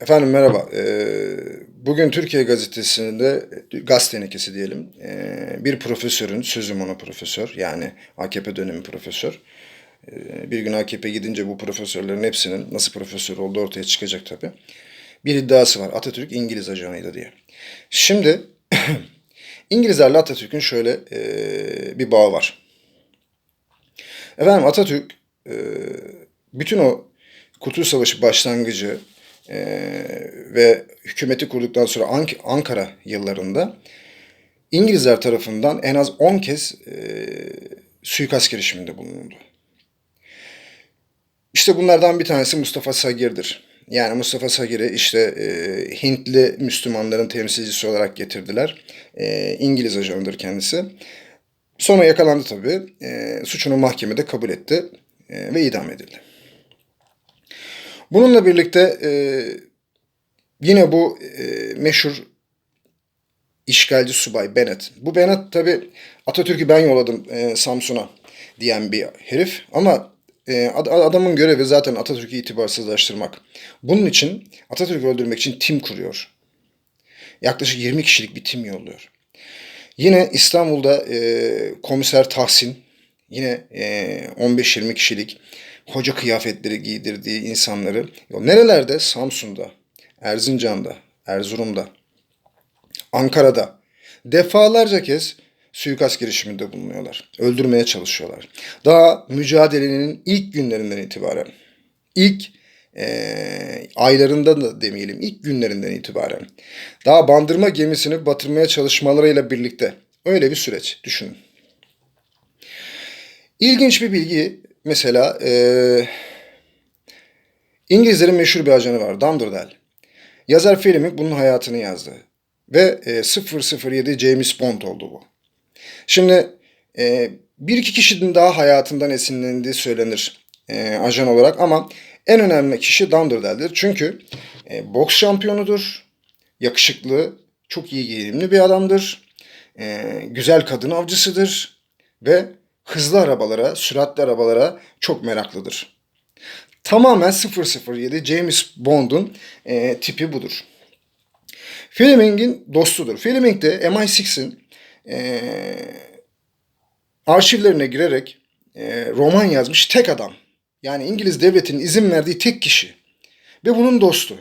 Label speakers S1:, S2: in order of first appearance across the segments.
S1: Efendim merhaba. Ee, bugün Türkiye Gazetesi'nde gaz tenekesi diyelim. ee, bir profesörün, sözüm ona profesör yani AKP dönemi profesör. ee, bir gün AKP gidince bu profesörlerin hepsinin nasıl profesör olduğu ortaya çıkacak tabii. Bir iddiası var. Atatürk İngiliz ajanıydı diye. Şimdi İngilizlerle Atatürk'ün şöyle ee, bir bağı var. Efendim Atatürk ee, bütün o Kurtuluş Savaşı başlangıcı ee, ve hükümeti kurduktan sonra Ank- Ankara yıllarında İngilizler tarafından en az 10 kez ee, suikast girişiminde bulunuldu. İşte bunlardan bir tanesi Mustafa Sagir'dir. Yani Mustafa Sagir'i işte e, Hintli Müslümanların temsilcisi olarak getirdiler. E, İngiliz ajanıdır kendisi. Sonra yakalandı tabii. E, suçunu mahkemede kabul etti e, ve idam edildi. Bununla birlikte e, yine bu e, meşhur işgalci subay Bennett. Bu Bennett tabi Atatürk'ü ben yolladım e, Samsun'a diyen bir herif. Ama e, ad- adamın görevi zaten Atatürk'ü itibarsızlaştırmak. Bunun için Atatürk'ü öldürmek için tim kuruyor. Yaklaşık 20 kişilik bir tim yolluyor. Yine İstanbul'da e, komiser Tahsin yine e, 15-20 kişilik hoca kıyafetleri giydirdiği insanları nerelerde? Samsun'da, Erzincan'da, Erzurum'da, Ankara'da defalarca kez suikast girişiminde bulunuyorlar. Öldürmeye çalışıyorlar. Daha mücadelenin ilk günlerinden itibaren, ilk eee, aylarında da demeyelim, ilk günlerinden itibaren daha bandırma gemisini batırmaya çalışmalarıyla birlikte öyle bir süreç düşünün. İlginç bir bilgi mesela eee, İngilizlerin meşhur bir ajanı var Dunderdale. Yazar Fleming bunun hayatını yazdı. Ve e, 007 James Bond oldu bu. Şimdi e, bir iki kişinin daha hayatından esinlendiği söylenir e, ajan olarak ama en önemli kişi Dunderdale'dir. Çünkü e, boks şampiyonudur, yakışıklı, çok iyi giyimli bir adamdır, e, güzel kadın avcısıdır ve hızlı arabalara, süratli arabalara çok meraklıdır. Tamamen 007 James Bond'un e, tipi budur. Fleming'in dostudur. Fleming de MI6'in e, arşivlerine girerek e, roman yazmış tek adam. Yani İngiliz devletinin izin verdiği tek kişi. Ve bunun dostu.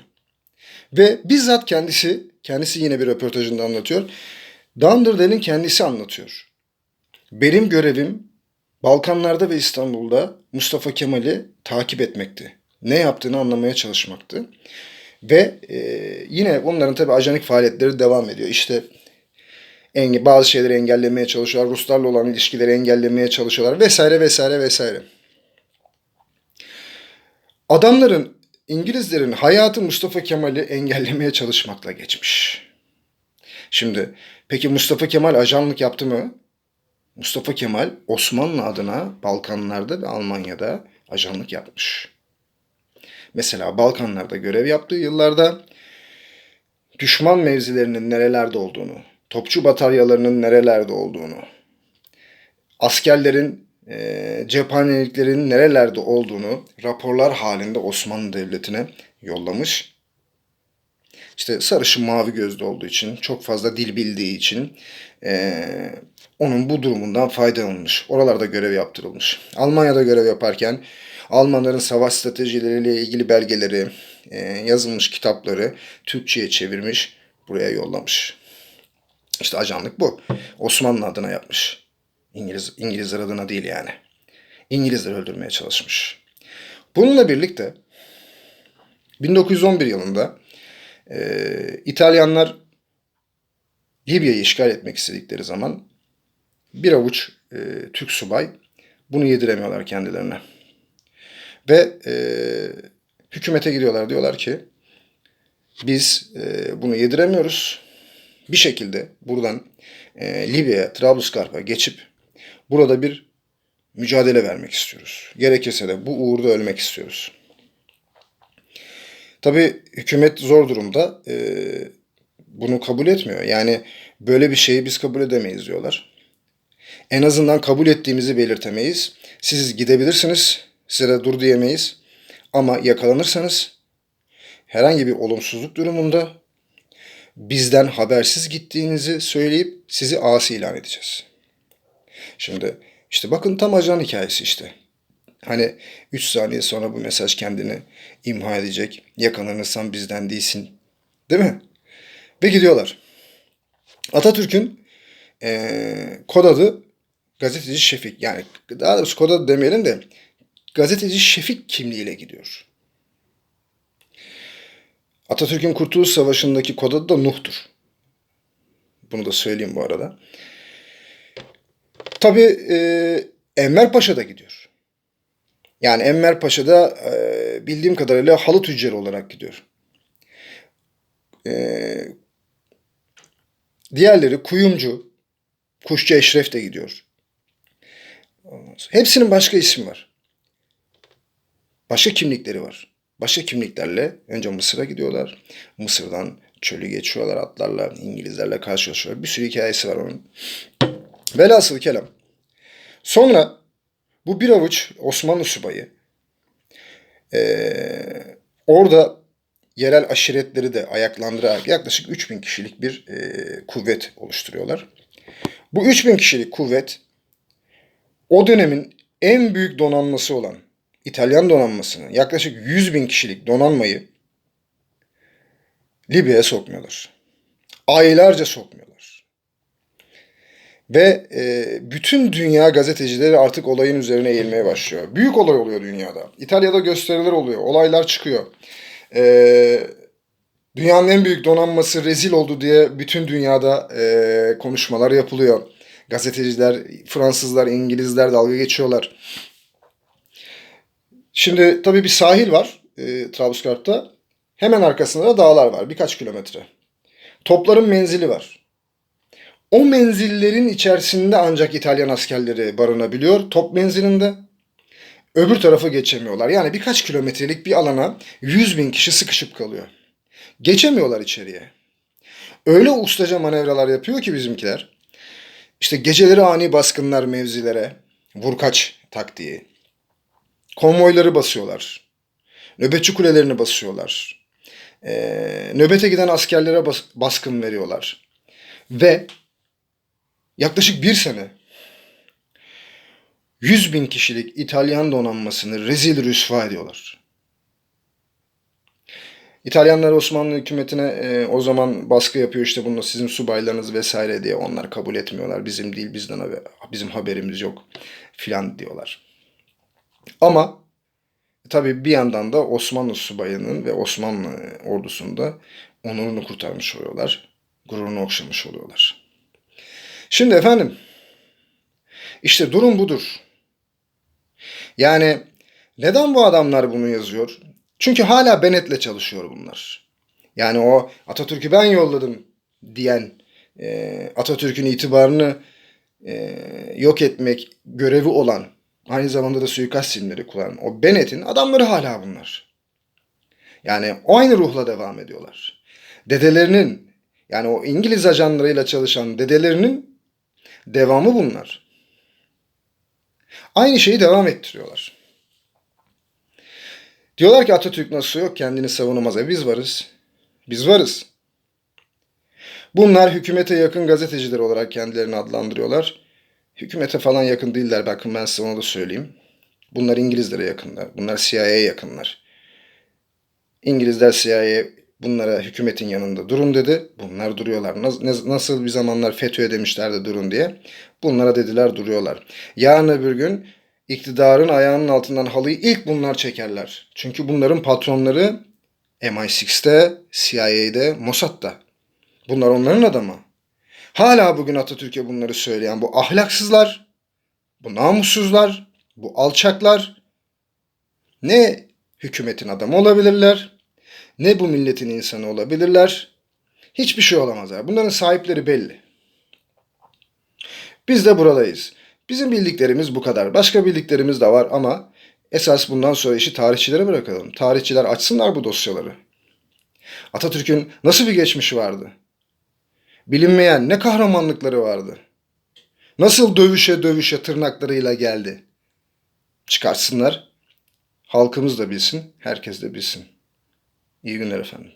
S1: Ve bizzat kendisi, kendisi yine bir röportajında anlatıyor. Dunderdale'in kendisi anlatıyor. Benim görevim Balkanlarda ve İstanbul'da Mustafa Kemal'i takip etmekti. Ne yaptığını anlamaya çalışmaktı. Ve e, yine onların tabii ajanlık faaliyetleri devam ediyor. İşte enge, bazı şeyleri engellemeye çalışıyorlar. Ruslarla olan ilişkileri engellemeye çalışıyorlar vesaire vesaire vesaire. Adamların, İngilizlerin hayatı Mustafa Kemal'i engellemeye çalışmakla geçmiş. Şimdi peki Mustafa Kemal ajanlık yaptı mı? Mustafa Kemal Osmanlı adına Balkanlarda ve Almanya'da ajanlık yapmış. Mesela Balkanlarda görev yaptığı yıllarda düşman mevzilerinin nerelerde olduğunu, topçu bataryalarının nerelerde olduğunu, askerlerin, e, cephaneliklerin nerelerde olduğunu raporlar halinde Osmanlı Devleti'ne yollamış. İşte sarışın mavi gözlü olduğu için, çok fazla dil bildiği için e, onun bu durumundan faydalanmış. Oralarda görev yaptırılmış. Almanya'da görev yaparken Almanların savaş stratejileriyle ilgili belgeleri, e, yazılmış kitapları Türkçe'ye çevirmiş, buraya yollamış. İşte ajanlık bu. Osmanlı adına yapmış. İngiliz İngilizler adına değil yani. İngilizler öldürmeye çalışmış. Bununla birlikte 1911 yılında e, İtalyanlar Libya'yı işgal etmek istedikleri zaman bir avuç e, Türk subay bunu yediremiyorlar kendilerine. Ve e, hükümete gidiyorlar diyorlar ki biz e, bunu yediremiyoruz. Bir şekilde buradan e, Libya'ya, Trablusgarp'a geçip burada bir mücadele vermek istiyoruz. Gerekirse de bu uğurda ölmek istiyoruz. Tabi hükümet zor durumda e, bunu kabul etmiyor. Yani böyle bir şeyi biz kabul edemeyiz diyorlar. En azından kabul ettiğimizi belirtemeyiz. Siz gidebilirsiniz, size de dur diyemeyiz. Ama yakalanırsanız herhangi bir olumsuzluk durumunda bizden habersiz gittiğinizi söyleyip sizi asi ilan edeceğiz. Şimdi işte bakın tam ajan hikayesi işte. Hani 3 saniye sonra bu mesaj kendini imha edecek. Yakalanırsan bizden değilsin. Değil mi? Ve gidiyorlar. Atatürk'ün eee kod adı gazeteci Şefik. Yani daha doğrusu kod adı demeyelim de gazeteci Şefik kimliğiyle gidiyor. Atatürk'ün Kurtuluş Savaşı'ndaki kod adı da Nuh'tur. Bunu da söyleyeyim bu arada. Tabii e, Enver Paşa da gidiyor. Yani Enver Paşa da e, bildiğim kadarıyla halı tüccarı olarak gidiyor. E, diğerleri kuyumcu, kuşçu Eşref de gidiyor. Hepsinin başka ismi var. Başka kimlikleri var. Başka kimliklerle önce Mısır'a gidiyorlar. Mısır'dan çölü geçiyorlar atlarla, İngilizlerle karşılaşıyorlar. Bir sürü hikayesi var onun. Velhasıl kelam. Sonra bu bir avuç Osmanlı subayı eee, orada yerel aşiretleri de ayaklandırarak yaklaşık 3000 kişilik bir eee, kuvvet oluşturuyorlar. Bu 3000 kişilik kuvvet o dönemin en büyük donanması olan İtalyan donanmasını yaklaşık 100 bin kişilik donanmayı Libya'ya sokmuyorlar. Aylarca sokmuyorlar. Ve e, bütün dünya gazetecileri artık olayın üzerine eğilmeye başlıyor. Büyük olay oluyor dünyada. İtalya'da gösteriler oluyor. Olaylar çıkıyor. E, dünyanın en büyük donanması rezil oldu diye bütün dünyada e, konuşmalar yapılıyor. Gazeteciler, Fransızlar, İngilizler dalga geçiyorlar. Şimdi tabii bir sahil var e, Trablusgarp'ta. Hemen arkasında da dağlar var birkaç kilometre. Topların menzili var. O menzillerin içerisinde ancak İtalyan askerleri barınabiliyor. Top menzilinde. Öbür tarafa geçemiyorlar. Yani birkaç kilometrelik bir alana 100 bin kişi sıkışıp kalıyor. Geçemiyorlar içeriye. Öyle ustaca manevralar yapıyor ki bizimkiler. İşte geceleri ani baskınlar mevzilere, vurkaç taktiği. Konvoyları basıyorlar. Nöbetçi kulelerini basıyorlar. Ee, nöbete giden askerlere bas- baskın veriyorlar. Ve yaklaşık bir sene 100 bin kişilik İtalyan donanmasını rezil rüsva ediyorlar. İtalyanlar Osmanlı hükümetine e, o zaman baskı yapıyor işte bunu sizin subaylarınız vesaire diye onlar kabul etmiyorlar. Bizim değil bizden haber, bizim haberimiz yok filan diyorlar. Ama tabii bir yandan da Osmanlı subayının ve Osmanlı ordusunda onurunu kurtarmış oluyorlar. Gururunu okşamış oluyorlar. Şimdi efendim işte durum budur. Yani neden bu adamlar bunu yazıyor? Çünkü hala Bennett'le çalışıyor bunlar. Yani o Atatürk'ü ben yolladım diyen e, Atatürk'ün itibarını e, yok etmek görevi olan aynı zamanda da suikast filmleri kullanan o Bennett'in adamları hala bunlar. Yani o aynı ruhla devam ediyorlar. Dedelerinin yani o İngiliz ajanlarıyla çalışan dedelerinin devamı bunlar. Aynı şeyi devam ettiriyorlar. Diyorlar ki Atatürk nasıl yok kendini savunamaz. E biz varız. Biz varız. Bunlar hükümete yakın gazeteciler olarak kendilerini adlandırıyorlar. Hükümete falan yakın değiller. Bakın ben size onu da söyleyeyim. Bunlar İngilizlere yakınlar. Bunlar CIA'ya yakınlar. İngilizler CIA bunlara hükümetin yanında durun dedi. Bunlar duruyorlar. Nasıl bir zamanlar FETÖ'ye demişlerdi durun diye. Bunlara dediler duruyorlar. Yarın öbür gün iktidarın ayağının altından halıyı ilk bunlar çekerler. Çünkü bunların patronları MI6'te, CIA'de, Mossad'da. Bunlar onların adamı. Hala bugün Atatürk'e bunları söyleyen bu ahlaksızlar, bu namussuzlar, bu alçaklar ne hükümetin adamı olabilirler, ne bu milletin insanı olabilirler. Hiçbir şey olamazlar. Bunların sahipleri belli. Biz de buradayız. Bizim bildiklerimiz bu kadar. Başka bildiklerimiz de var ama esas bundan sonra işi tarihçilere bırakalım. Tarihçiler açsınlar bu dosyaları. Atatürk'ün nasıl bir geçmişi vardı? Bilinmeyen ne kahramanlıkları vardı? Nasıl dövüşe dövüşe tırnaklarıyla geldi? Çıkarsınlar. Halkımız da bilsin, herkes de bilsin. İyi günler efendim.